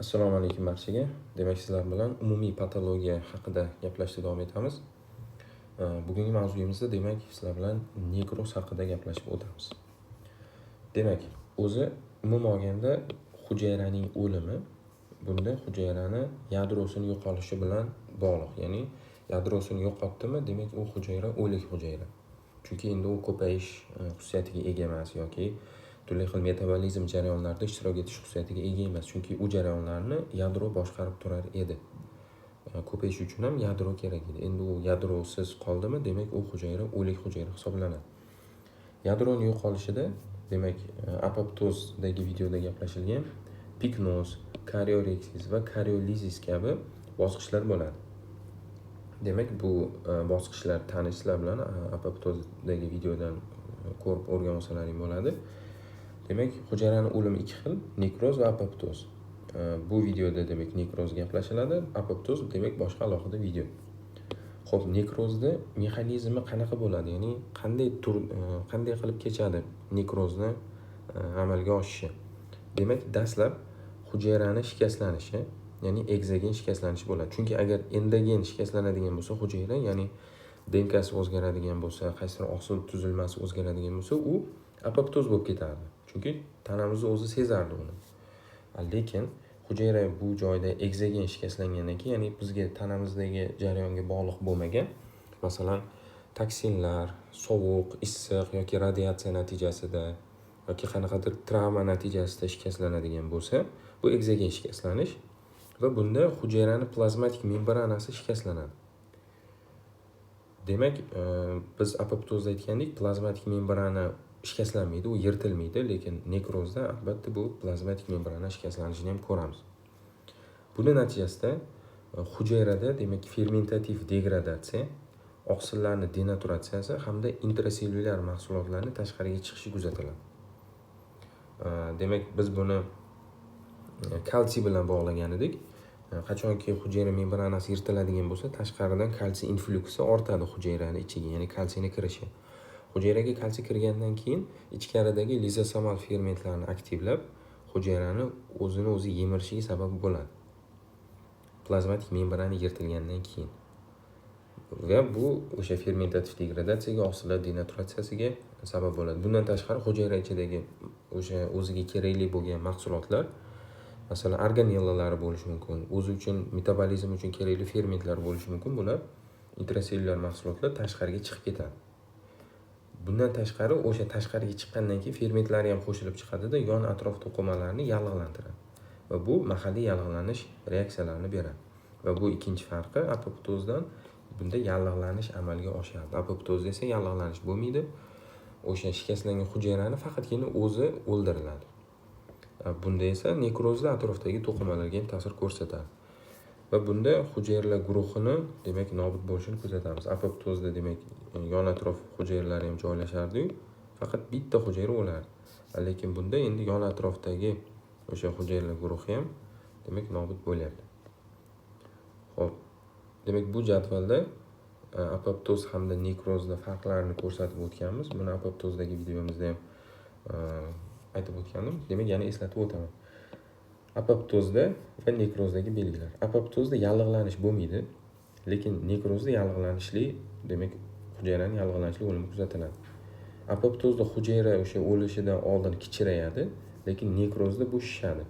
assalomu alaykum barchaga. Demak sizlar bilan umumiy patologiya haqida gaplashishda davom etamiz. Bugungi mavzuyimizda demak sizlar bilan nekroz haqida gaplashib o'tamiz. Demak o'zi umuman olganda hujayraning o'limi bunda hujayrani yadrosini yo'qolishi bilan bog'liq ya'ni yadrosini yo'qotdimi demak u hujayra o'lik hujayra. Chunki endi u ko'payish e, xususiyatiga ega emas yoki turli xil metabolizm jarayonlarida ishtirok etish xususiyatiga ega emas chunki u jarayonlarni yadro boshqarib turar edi. E, ko'payish uchun ham yadro kerak edi. Endi u yadrosiz qoldimi demak u hujayra o'lik hujayra hisoblanadi. Yadroni yo'qolishida demak e, apoptozdagi videoda gaplashilgan piknoz karioreksis va kariolizis kabi bosqichlar bo'ladi. Demak bu e, bosqichlar tanish sizlar bilan apoptozdagi videodan ko'rib o'rganib olsalaring bo'ladi. Demak hujayrani o'limi ikki xil nekroz va apoptoz. Bu videoda demak nekroz gaplashiladi apoptoz demak boshqa alohida video. Ho'p nekrozni mexanizmi qanaqa bo'ladi? Ya'ni qanday tur e, qanday qilib kechadi nekrozni e, amalga oshishi? Demak dastlab hujayrani shikastlanishi ya'ni egzogen shikastlanishi bo'ladi. Chunki agar endogen shikastlanadigan bo'lsa hujayra ya'ni dnkasi o'zgaradigan bo'lsa qaysidir oqsil tuzilmasi o'zgaradigan bo'lsa u apoptoz bo'lib ketardi. Chunki tanamizni o'zi sezardi uni. Lekin hujayra bu joyda egzogen shikastlangandan keyin ya'ni bizga tanamizdagi jarayonga bog'liq bo'lmagan masalan toksinlar sovuq issiq yoki radiatsiya natijasida yoki qanaqadir travma natijasida shikastlanadigan bo'lsa bu egzogen shikastlanish va bunda hujayrani plazmatik membranasi shikastlanadi. Demak e, biz apoptozda aytgandik plazmatik membrana shikastlanmaydi u yirtilmaydi lekin nekrozda albatta bu plazmatik membrana shikastlanishini ham ko'ramiz. Buni natijasida e, hujayrada demak fermentativ degradatsiya oqsillarni denaturatsiyasi hamda intrasellyulyar mahsulotlarni tashqariga chiqishi kuzatiladi. E, demak biz buni e, kalsiy bilan bog'lagan edik. Qachonki hujayra membranasi yirtiladigan bo'lsa tashqaridan kalsiy inflyuksi ortadi hujayrani ichiga ya'ni kalsiyni kirishi. Hujayraga kalsiy kirgandan keyin ichkaridagi lizosomal fermentlarni aktivlab hujayrani o'zini o'zi yemirishiga sabab bo'ladi. Plazmatik membrana yirtilgandan keyin. Va bu o'sha fermentativ degradatsiyaga oqsillar denaturatsiyasiga sabab bo'ladi. Bundan tashqari hujayra ichidagi o'sha o'ziga kerakli bo'lgan mahsulotlar masalan organellalari bo'lishi mumkin o'zi uchun metabolizm uchun kerakli fermentlar bo'lishi mumkin. Bular intrasellyular mahsulotlar tashqariga chiqib ketadi. Bundan tashqari o'sha tashqariga chiqqandan keyin fermentlari ham qo'shilib chiqadida yon atrof to'qimalarni yallig'lantiradi va bu mahalliy yallig'lanish reaksiyalarini beradi. Va bu ikkinchi farqi apoptozdan bunda yallig'lanish amalga oshadi apoptozda esa yallig'lanish bo'lmaydi. O'sha shikastlangan hujayrani faqatgina o'zi o'ldiriladi. Bunda esa nekrozda atrofdagi to'qimalarga ham ta'sir ko'rsatadi. Va bunda hujayralar guruhini demak nobud bo'lishini kuzatamiz. Apoptozda demak e, yon atrof hujayralari ham joylashardiyu. Faqat bitta hujayra o'lardi lekin bunda endi yon atrofdagi o'sha hujayralar guruhi ham demak nobud bo'lyapti. Ho'p demak bu jadvalda e, apoptoz hamda nekrozni farqlarini ko'rsatib o'tganmiz. Buni apoptozdagi videomizda ham e, aytib o'tgandim. Demak yana eslatib o'taman. Apoptozda va nekrozdagi belgilar. Apoptozda yallig'lanish bo'lmaydi lekin nekrozda yallig'lanishli demak hujayrani yallig'lanishli o'limi kuzatiladi. Apoptozda hujayra o'sha o'lishidan oldin kichrayadi lekin nekrozda bu shishadi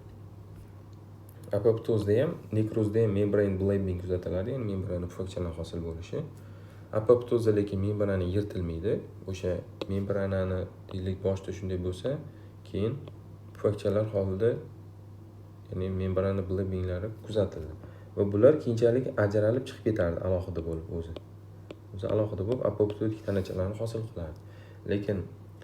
apoptozda ham nekrozda ham membrane blebbing kuzatiladi ya'ni membrana pufakchalar hosil bo'lishi. Apoptozda lekin membrana yirtilmaydi. O'sha membranani deylik boshida shunday bo'lsa keyin pufakchalar holida ya'ni membrana bleminglari kuzatildi va bular keyinchalik ajralib chiqib ketardi alohida bo'lib o'zi. O'zi alohida bo'lib apoptotik tanachalarni hosil qiladi. Lekin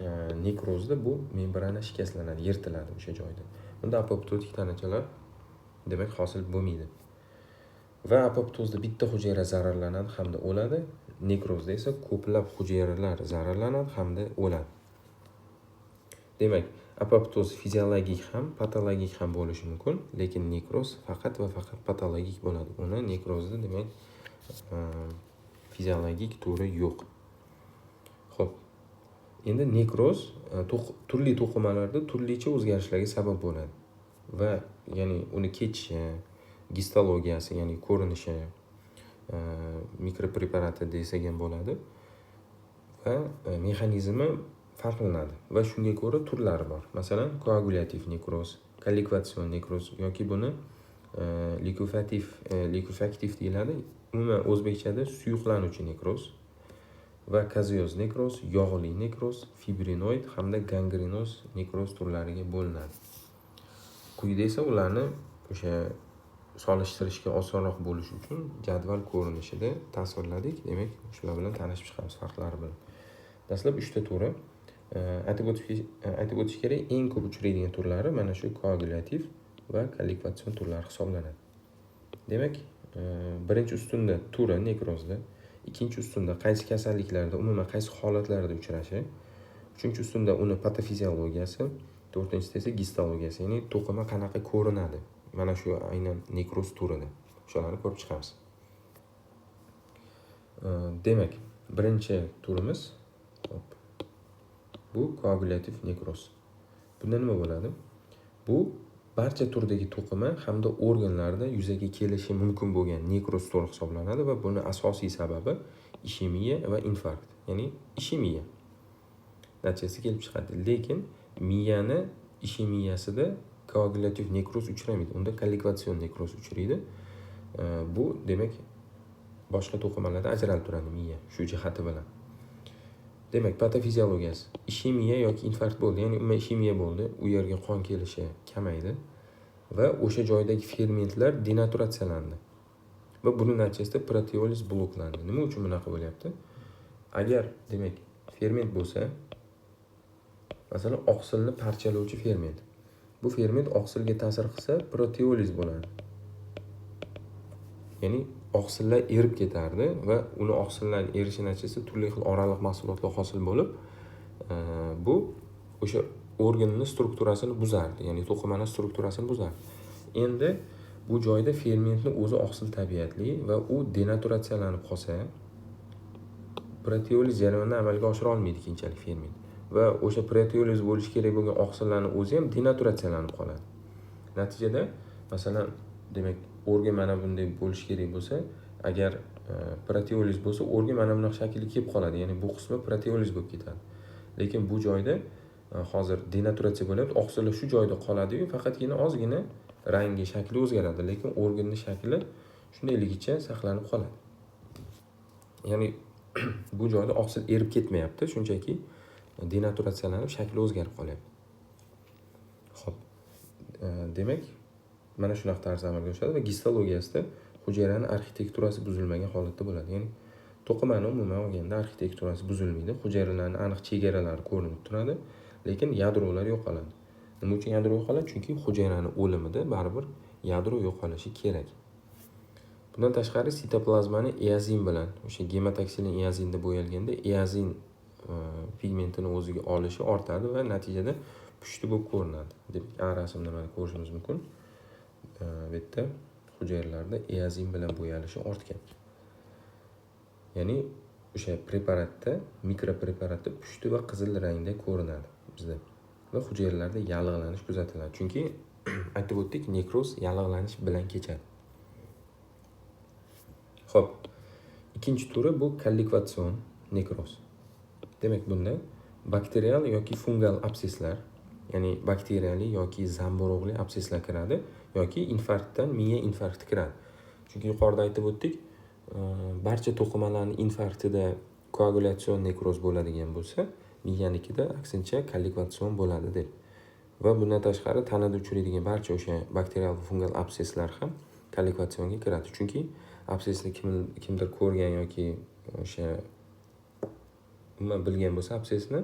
e, nekrozda bu membrana shikastlanadi yirtiladi o'sha joyda. Bunda apoptotik tanachalar demak hosil bo'lmaydi. Va apoptozda bitta hujayra zararlanadi hamda o'ladi. Nekrozda esa ko'plab hujayralar zararlanadi hamda o'ladi. Demak apoptoz fiziologik ham patologik ham bo'lishi mumkin lekin nekroz faqat va faqat patologik bo'ladi. Uni nekrozda demak fiziologik turi yo'q. Ho'p endi nekroz turli to'qimalarda turlicha o'zgarishlarga sabab bo'ladi. Va ya'ni uni kechishi gistologiyasi ya'ni ko'rinishi mikropreparati desak ham bo'ladi. Va mexanizmi farqlanadi va shunga ko'ra turlari bor. Masalan koagulyativ nekroz kollikvatsion nekroz yoki buni e, likufativ e, likufaktiv deyiladi. Umuman o'zbekchada suyuqlanuvchi nekroz va kazioz nekroz yog'li nekroz fibrinoid hamda gangrenoz nekroz turlariga bo'linadi. Quyida esa ularni o'sha solishtirishga osonroq bo'lishi uchun jadval ko'rinishida tasvirladik. Demak shular bilan tanishib chiqamiz farqlari bilan. Dastlab uchta turi. Aytib o'tish e, aytib o'tish kerak eng ko'p uchraydigan turlari mana shu koagulyativ va kollikvatsion turlari hisoblanadi. Demak e, birinchi ustunda turi nekrozda ikkinchi ustunda qaysi kasalliklarda umuman qaysi holatlarda uchrashi uchinchi ustunda uni patofiziologiyasi to'rtinchisida esa gistologiyasi ya'ni to'qima qanaqa ko'rinadi mana shu aynan nekroz turida. O'shalarni ko'rib chiqamiz. Demak birinchi turimiz bu koagulyativ nekroz. Bunda nima bo'ladi? Bu barcha turdagi to'qima hamda organlarda yuzaga kelishi mumkin bo'lgan nekroz turi hisoblanadi va buni asosiy sababi ishemiya va infarkt ya'ni ishemiya. Natijasi kelib chiqadi. Lekin miyani ishemiyasida koagulyativ nekroz uchramaydi. Unda kollikvatsion nekroz uchraydi. Bu demak boshqa to'qimalardan ajralib turadi miya shu jihati bilan demak patofiziologiyasi ishemiya yoki infarkt bo'ldi. Ya'ni umuman ishemiya bo'ldi. U yerga qon kelishi kamaydi va o'sha joydagi fermentlar denaturatsiyalandi. Va buni natijasida proteoliz bloklandi. Nima uchun bunaqa bo'lyapti? Agar demak ferment bo'lsa masalan oqsilni parchalovchi ferment. Bu ferment oqsilga ta'sir qilsa proteoliz bo'ladi. Ya'ni oqsillar erib ketardi va uni oqsillarni erishi natijasida turli xil oraliq mahsulotlar hosil bo'lib e, bu o'sha organni strukturasini buzardi ya'ni to'qimani strukturasini buzardi. Endi bu joyda fermentni o'zi oqsil tabiatli va u denaturatsiyalanib qolsa proteoliz jarayonini amalga oshira olmaydi keyinchalik ferment va o'sha proteoliz bo'lishi kerak bo'lgan oqsillarni o'zi ham denaturatsiyalanib qoladi. Natijada masalan demak o'rga mana bunday bo'lishi kerak bo'lsa agar e, proteoliz bo'lsa organ mana bunaqa shaklga kelib qoladi. Ya'ni bu qismi proteoliz bo'lib ketadi. Lekin bu joyda e, hozir denaturatsiya bo'lyapti. Oqsillar shu joyda qoladiyu faqatgina ozgina rangi shakli o'zgaradi. Lekin organni shakli shundayligicha saqlanib qoladi. Ya'ni bu joyda oqsil erib ketmayapti. Shunchaki denaturatsiyalanib shakli o'zgarib qolyapti. Ho'p. E, demak mana shunaqa tarzda amalga oshadi va gistologiyasida hujayrani arxitekturasi buzilmagan holatda bo'ladi ya'ni to'qimani umuman olganda arxitekturasi buzilmaydi hujayralarni aniq chegaralari ko'rinib turadi lekin yadrolar yo'qoladi nima uchun yadro yo'qoladi chunki hujayrani o'limida baribir yadro yo'qolishi kerak. Bundan tashqari sitoplazmani eazin bilan o'sha gematoksilin eazinda bo'yalganda eazin e, pigmentini o'ziga olishi ortadi va natijada pushti bo'lib ko'rinadi deb rasmda mana ko'rishimiz mumkin bu yerda hujayralarda eazin bilan bo'yalishi ortgan ya'ni o'sha preparatda mikropreparatda pushti va qizil rangda ko'rinadi bizda va hujayralarda yallig'lanish kuzatiladi chunki aytib o'tdik nekroz yallig'lanish bilan kechadi ho'p ikkinchi turi bu kollikvatsion nekroz demak bunda bakterial yoki fungal absesslar ya'ni bakteriyali yoki zamburug'li absesslar kiradi yoki infarktdan miya infarkti kiradi. Chunki yuqorida aytib o'tdik barcha to'qimalarni infarktida koagulyatsion nekroz bo'ladigan bo'lsa miyanikida aksincha kollikvatsion bo'ladi deb va bundan tashqari tanada uchraydigan barcha o'sha bakterial fungal absesslar ham kollikvatsionga kiradi. Chunki absesni kim, kimdir ko'rgan yoki o'sha umuman bilgan bo'lsa absesni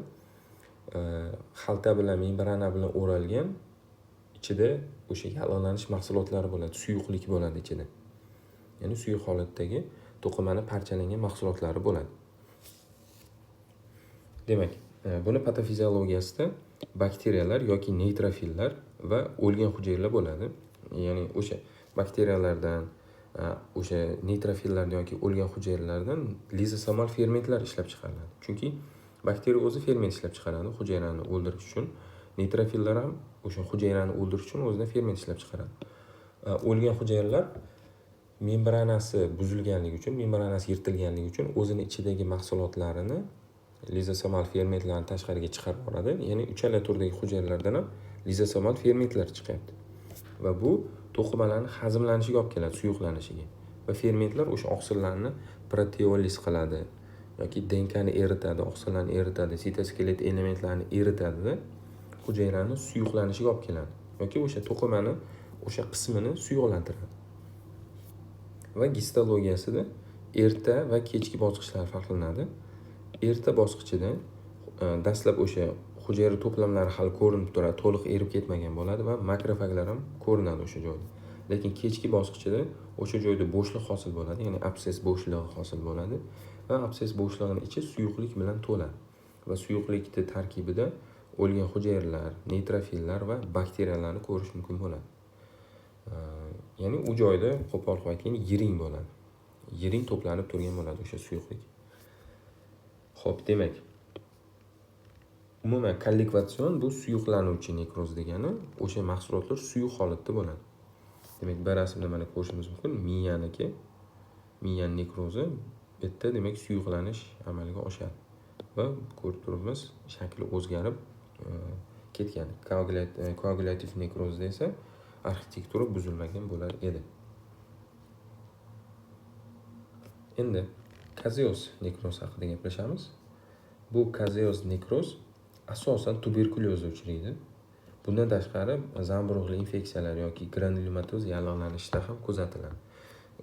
xalta bilan membrana bilan o'ralgan ichida o'sha yallig'lanish mahsulotlari bo'ladi suyuqlik bo'ladi ichida. Ya'ni suyuq holatdagi to'qimani parchalangan mahsulotlari bo'ladi. Demak e, buni patofiziologiyasida bakteriyalar yoki neytrofillar va o'lgan hujayralar bo'ladi. Ya'ni o'sha bakteriyalardan e, o'sha neytrofillardan yoki o'lgan hujayralardan lizosomal fermentlar ishlab chiqariladi. Chunki bakteriya o'zi ferment ishlab chiqaradi hujayrani o'ldirish uchun neytrofillar ham o'sha hujayrani o'ldirish uchun o'zida ferment ishlab chiqaradi. O'lgan hujayralar membranasi buzilganligi uchun membranasi yirtilganligi uchun o'zini ichidagi mahsulotlarini lizosomal fermentlarni tashqariga chiqarib yuboradi ya'ni uchala turdagi hujayralardan ham lizosomal fermentlar chiqyapti va bu to'qimalarni hazmlanishiga olib keladi suyuqlanishiga. Va fermentlar o'sha oqsillarni proteoliz qiladi yoki dnkni eritadi oqsillarni eritadi sitoskelet elementlarini eritadida. Hujayrani suyuqlanishiga olib keladi. Yoki o'sha to'qimani o'sha qismini suyuqlantiradi. Va gistologiyasida erta va kechki bosqichlar farqlanadi. Erta bosqichida e, dastlab o'sha hujayra to'plamlari hali ko'rinib turadi to'liq erib ketmagan bo'ladi va makrofaglar ham ko'rinadi o'sha joyda. Lekin kechki bosqichida o'sha joyda bo'shliq hosil bo'ladi ya'ni abses bo'shlig'i hosil bo'ladi. Va abses bo'shlig'ini ichi suyuqlik bilan to'ladi. Va suyuqlikni tarkibida o'lgan hujayralar neytrofillar va bakteriyalarni ko'rish mumkin bo'ladi. Ya'ni u joyda qo'pol qilib aytganda yiring bo'ladi. Yiring to'planib turgan bo'ladi o'sha suyuqlik. Ho'p demak umuman kollikvatsion bu suyuqlanuvchi nekroz degani o'sha mahsulotlar suyuq holatda bo'ladi. Demak bir rasmda mana ko'rishimiz mumkin miyaniki miyani nekrozi bu yerda demak suyuqlanish amalga oshadi va ko'rib turibmiz shakli o'zgarib ketgan. E, koagulyativ nekrozda esa arxitektura buzilmagan bo'lar edi. Endi kazeoz nekroz haqida gaplashamiz. Bu kazeoz nekroz asosan tuberkulyozda uchraydi. Bundan tashqari zamburug'li infeksiyalar yoki granulomatoz yallig'lanishda ham kuzatiladi.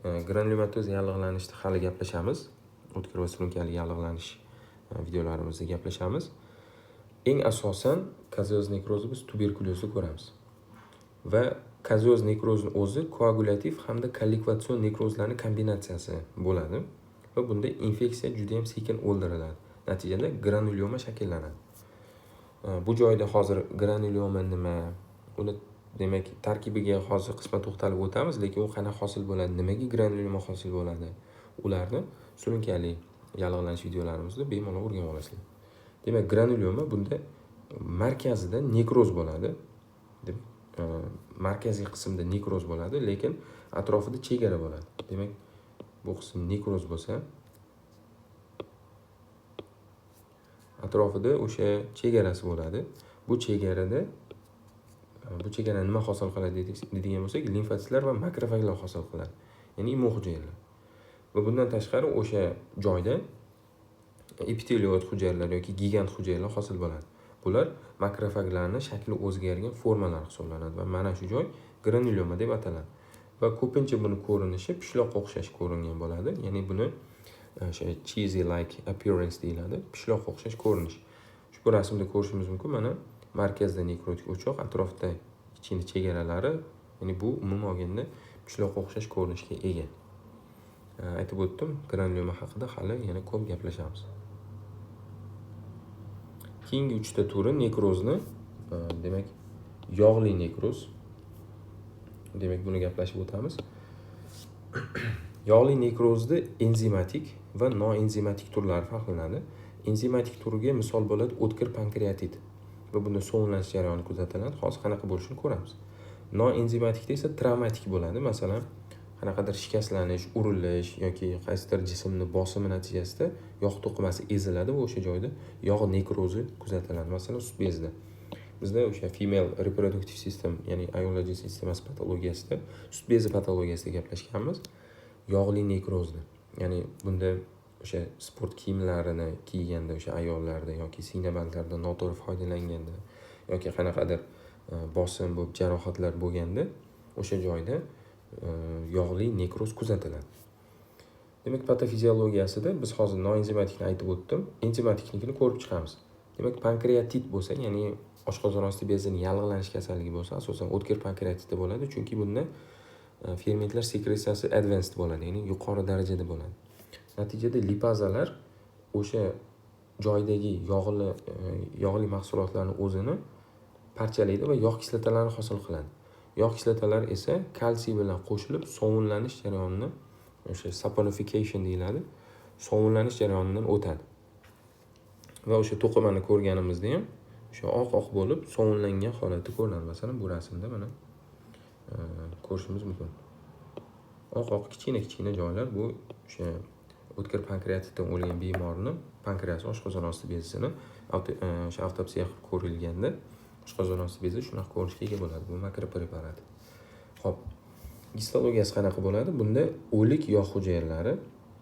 E, granulomatoz yallig'lanishda hali gaplashamiz. O'tkir va surunkali yallig'lanish e, videolarimizda gaplashamiz. Eng asosan kazeoz nekrozni biz tuberkulyozda ko'ramiz. Va kazeoz nekrozni o'zi koagulyativ hamda kollikvatsion nekrozlarni kombinatsiyasi bo'ladi va bunda infeksiya juda yam sekin o'ldiriladi. Natijada granulyoma shakllanadi. Bu joyda hozir granulyoma nima? Uni demak tarkibiga hozir qisman to'xtalib o'tamiz lekin u qanaqa hosil bo'ladi? Nimaga granulyoma hosil bo'ladi? Ularni surunkali yallig'lanish videolarimizda bemalol o'rganib olasizlar. Demak granulyoma bunda markazida nekroz bo'ladi e, markaziy qismda nekroz bo'ladi lekin atrofida chegara bo'ladi. Demak bu qism nekroz bo'lsa atrofida o'sha chegarasi bo'ladi. Bu chegarada e, bu chegarani nima hosil qiladi deydigan bo'lsak limfotsitlar va makrofaglar hosil qiladi ya'ni immun hujayralar va bundan tashqari o'sha joyda epitelioid hujayralar yoki gigant hujayralar hosil bo'ladi. Bular makrofaglarni shakli o'zgargan formalar hisoblanadi va mana shu joy granulyoma deb ataladi. Va ko'pincha buni ko'rinishi pishloqqa o'xshash ko'ringan bo'ladi ya'ni buni e, o'sha cheesy like appearance deyiladi pishloqqa o'xshash ko'rinish. Ushbu rasmda ko'rishimiz mumkin mana markazda nekrotik o'choq atrofda kichkina chegaralari ya'ni bu umuman olganda pishloqqa o'xshash ko'rinishga ega. E, aytib o'tdim granulyoma haqida hali yana ko'p gaplashamiz. Keyingi uchta turi nekrozni e, demak yog'li nekroz. Demak buni gaplashib o'tamiz. Yog'li nekrozni enzimatik va noenzimatik turlari farqlanadi enzimatik turiga misol bo'ladi o'tkir pankreatit va bunda sovunlanish jarayoni kuzatiladi. Hozir qanaqa bo'lishini ko'ramiz. Noenzimatikda esa travmatik bo'ladi. Masalan qanaqadir shikastlanish urilish yoki qaysidir jismni bosimi natijasida yog' to'qimasi eziladi va o'sha joyda. Yog' nekrozi kuzatiladi. Masalan sut bezida bizda o'sha female reproductive system ya'ni ayollar sistemasi patologiyasida sut bezi patologiyasida gaplashganmiz. Yog'li nekrozni ya'ni bunda o'sha sport kiyimlarini kiyganda o'sha ayollarda yoki siynabandlarda noto'g'ri foydalanganda yoki qanaqadir e, bosim bo'lib jarohatlar bo'lganda o'sha joyda yog'li nekroz kuzatiladi demak patofiziologiyasida biz hozir noenzimatikni aytib o'tdim enzimatiknikini ko'rib chiqamiz demak pankreatit bo'lsa ya'ni oshqozon osti bezini yallig'lanish kasalligi bo'lsa asosan o'tkir pankreatitda bo'ladi chunki bunda fermentlar sekretsiyasi advanced bo'ladi ya'ni yuqori darajada bo'ladi natijada lipazalar o'sha joydagi yog'li yog'li mahsulotlarni o'zini parchalaydi va yog' kislotalarini hosil qiladi yog' kislotalari esa kalsiy bilan qo'shilib sovunlanish jarayonini o'sha saponification deyiladi sovunlanish jarayonidan o'tadi. Va o'sha to'qimani ko'rganimizda ham o'sha oq oq bo'lib sovunlangan holati ko'rinadi. Masalan bu rasmda mana e, ko'rishimiz mumkin. Oq oq kichkina kichkina joylar bu o'sha o'tkir pankreatitdan o'lgan bemorni pankreas oshqozon osti bezisini e, o'sha avtopsiya qilib ko'rilganda oshqozon bezi shunaqa ko'rinishga ega bo'ladi bu makropreparat ho'p gistologiyasi qanaqa bo'ladi bunda o'lik yog' hujayralari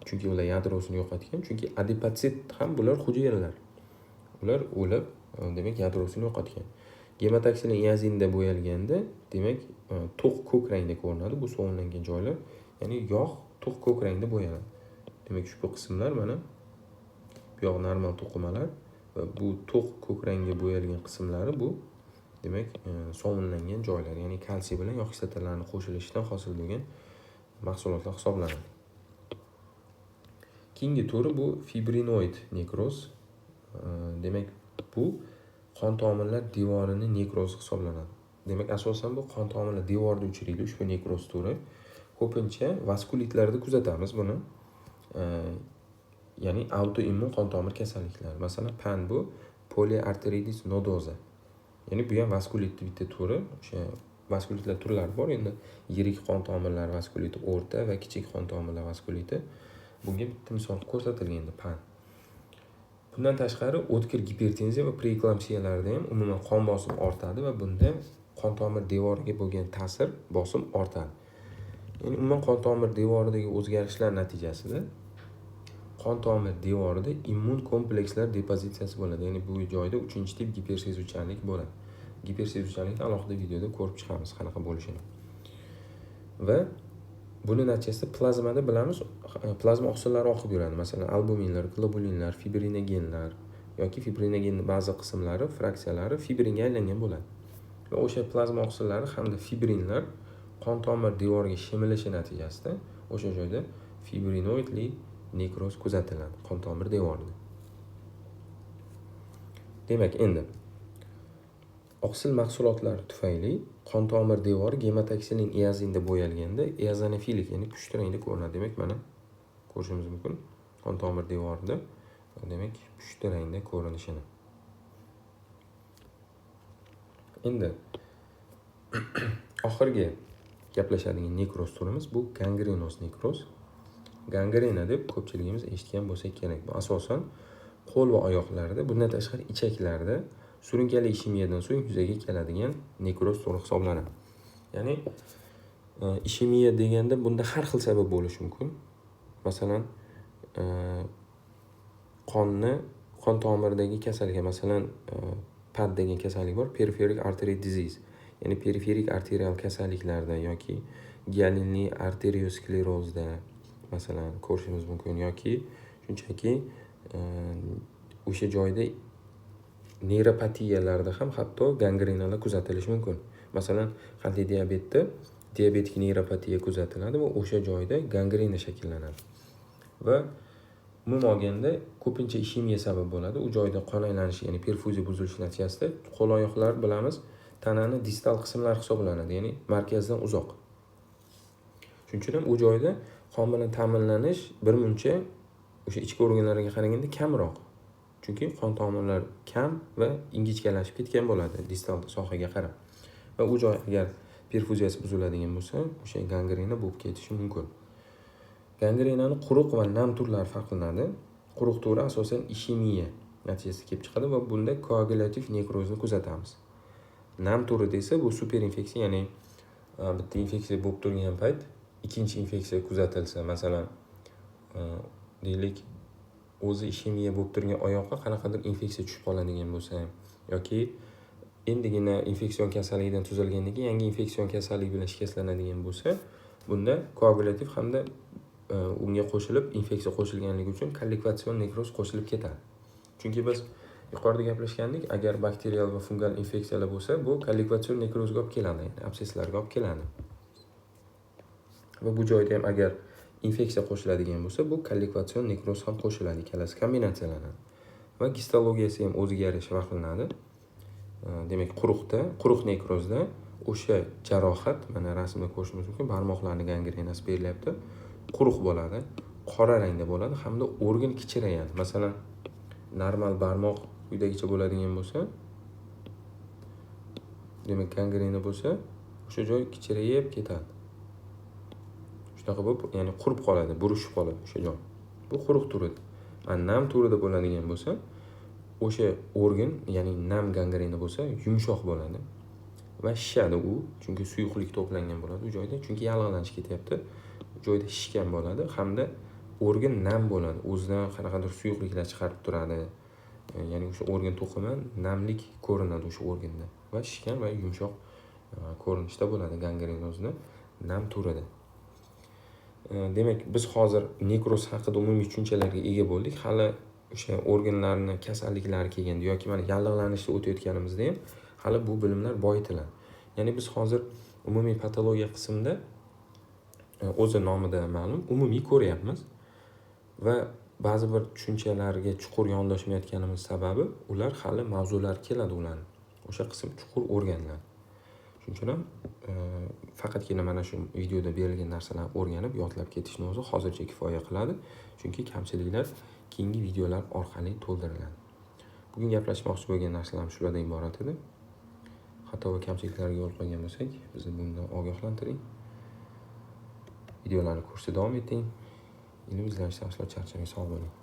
chunki ular yadrosini yo'qotgan chunki adipatsit ham bular hujayralar ular o'lib demak yadrosini yo'qotgan gematoksin iazinda bo'yalganda demak to'q ko'k rangda ko'rinadi bu sovunlangan joylar ya'ni yog' to'q ko'k rangda bo'yaladi demak ushbu qismlar mana bu yoq normal to'qimalar va bu to'q ko'k rangga bo'yalgan qismlari bu demak e, sovunlangan joylar ya'ni kalsiy bilan yog' kislotalarini qo'shilishidan hosil bo'lgan mahsulotlar hisoblanadi. Keyingi turi bu fibrinoid nekroz e, demak bu qon tomirlar devorini nekrozi hisoblanadi. Demak asosan bu qon tomirlar devorida uchraydi ushbu nekroz turi. Ko'pincha vaskulitlarda kuzatamiz buni. E, ya'ni autoimmun qon tomir kasalliklari. Masalan pan bu poliarteridis nodoza. Ya'ni bu ham vaskulitni bitta turi o'sha vaskulitlar turlari bor. Endi yirik qon tomirlari vaskuliti o'rta va kichik qon tomirlar vaskuliti. Bunga bitta misol ko'rsatilgan endi pan. Bundan tashqari o'tkir gipertenziya va preeklamsiyalarda ham umuman qon bosimi ortadi va bunda qon tomir devoriga bo'lgan ta'sir bosim ortadi. Ya'ni umuman qon tomir devoridagi o'zgarishlar natijasida qon tomir devorida immun komplekslar depozitsiyasi bo'ladi. Ya'ni bu joyda uchinchi tip gipersezuvchanlik bo'ladi. Gipersezuvchanlikni alohida videoda ko'rib chiqamiz qanaqa bo'lishini. Va buni natijasida plazmada bilamiz e, plazma oqsillari oqib yuradi. Masalan albuminlar globulinlar fibrinogenlar yoki fibrinogenni ba'zi qismlari fraksiyalari fibringa aylangan bo'ladi. Va o'sha plazma oqsillari hamda fibrinlar qon tomir devoriga shimilishi natijasida o'sha joyda fibrinoidli nekroz kuzatiladi. Qon tomir devorida. Demak endi oqsil mahsulotlari tufayli qon tomir devori gematoksinin eozinda bo'yalganda eozanofilik ya'ni pushti rangda ko'rinadi. Demak mana ko'rishimiz mumkin. Qon tomir devorida demak pushti rangda ko'rinishini. Endi oxirgi gaplashadigan nekroz turimiz bu gangrenos nekroz gangrena deb ko'pchiligimiz eshitgan bo'lsak kerak. Bu asosan qo'l va oyoqlarda bundan tashqari ichaklarda surunkali ishemiyadan so'ng yuzaga keladigan nekroz turi hisoblanadi ya'ni e, ishemiya deganda bunda har xil sabab bo'lishi mumkin. Masalan e, qonni qon tomiridagi kasallik masalan e, pad degan kasallik bor periferik artery disease. Ya'ni periferik arterial kasalliklarda yoki gialinli arteriosklerozda masalan ko'rishimiz mumkin yoki shunchaki e, o'sha joyda neyropatiyalarda ham hatto gangrenalar kuzatilishi mumkin. Masalan qandli diabetda? Diabetik neyropatiya kuzatiladi va o'sha joyda gangrena shakllanadi. Va umuman olganda ko'pincha ishemiya sabab bo'ladi. U joyda qon aylanishi ya'ni perfuziya buzilishi natijasida qo'l oyoqlar bilamiz tanani distal qismlari hisoblanadi ya'ni markazdan uzoq. Shuning uchun ham u joyda qon bilan ta'minlanish birmuncha o'sha ichki organlarga qaraganda kamroq. Chunki qon tomirlar kam va ingichkalashib ketgan bo'ladi distal sohaga qarab. Va u joy agar perfuziyasi buziladigan bo'lsa o'sha gangrena bo'lib ketishi mumkin. Gangrenani quruq va nam turlari farqlanadi quruq turi asosan ishemiya natijasida kelib chiqadi va bunda koagulyativ nekrozni kuzatamiz. Nam turida esa bu super infeksiya ya'ni bitta infeksiya bo'lib turgan payt ikkinchi infeksiya kuzatilsa masalan e, deylik o'zi ishemiya bo'lib turgan oyoqqa qanaqadir infeksiya tushib qoladigan bo'lsa yoki endigina infeksion kasallikdan tuzalgandan keyin yangi infeksion kasallik bilan shikastlanadigan bo'lsa bunda koagulyativ hamda e, unga qo'shilib infeksiya qo'shilganligi uchun kollikvatsion nekroz qo'shilib ketadi. Chunki biz yuqorida gaplashgandik agar bakterial va fungal infeksiyalar bo'lsa bu kollikvatsion nekrozga olib keladi absesslarga olib keladi. Va bu joyda ham agar infeksiya qo'shiladigan bo'lsa bu kollikvatsion nekroz ham qo'shiladi. Ikkalasi kombinatsiyalanadi. Va gistologiyasi ham o'ziga yarasha farqlanadi demak quruqda quruq nekrozda o'sha jarohat mana rasmda ko'rishimiz mumkin barmoqlarni gangrenasi berilyapti. Quruq bo'ladi qora rangda bo'ladi hamda organ kichrayadi. Masalan normal barmoq quyidagicha bo'ladigan bo'lsa demak gangrena bo'lsa o'sha joy kichrayib ketadi. Shunaqa bo'lib ya'ni qurib qoladi burishib qoladi o'sha joy bu quruq turida a nam turida bo'ladigan bo'lsa o'sha organ ya'ni nam gangrena bo'lsa yumshoq bo'ladi va shishadi u chunki suyuqlik to'plangan bo'ladi u joyda chunki yallig'lanish ketyapti. Joyda shishgan bo'ladi hamda organ nam bo'ladi o'zidan qanaqadir suyuqliklar chiqarib turadi. E, ya'ni o'sha organ to'qimi namlik ko'rinadi o'sha organda va shishgan va yumshoq e, ko'rinishda bo'ladi gangrena o'zida nam turida Э, demak biz hozir nekroz haqida umumiy tushunchalarga ega bo'ldik. Hali o'sha organlarni kasalliklari kelganda yoki mana yallig'lanishni o'tayotganimizda ham hali bu bilimlar boyitiladi. Ya'ni biz hozir umumiy patologiya qismida e, o'zi nomida ma'lum umumiy ko'ryapmiz va ba'zi bir tushunchalarga chuqur yondashmayotganimiz sababi ular hali mavzular keladi ularni. O'sha qism chuqur o'rganiladi shuning uchun ham e, faqatgina mana shu videoda berilgan narsalarni o'rganib yodlab ketishni o'zi hozircha kifoya qiladi. Chunki kamchiliklar keyingi videolar orqali to'ldiriladi. Bugun gaplashmoqchi bo'lgan narsalarim shulardan iborat edi. Xato va kamchiliklarga yo'l qo'ygan bo'lsak bizni bundan ogohlantiring. Videolarni ko'rishda davom eting ilm izlanishda aslo charchamang sog' bo'ling.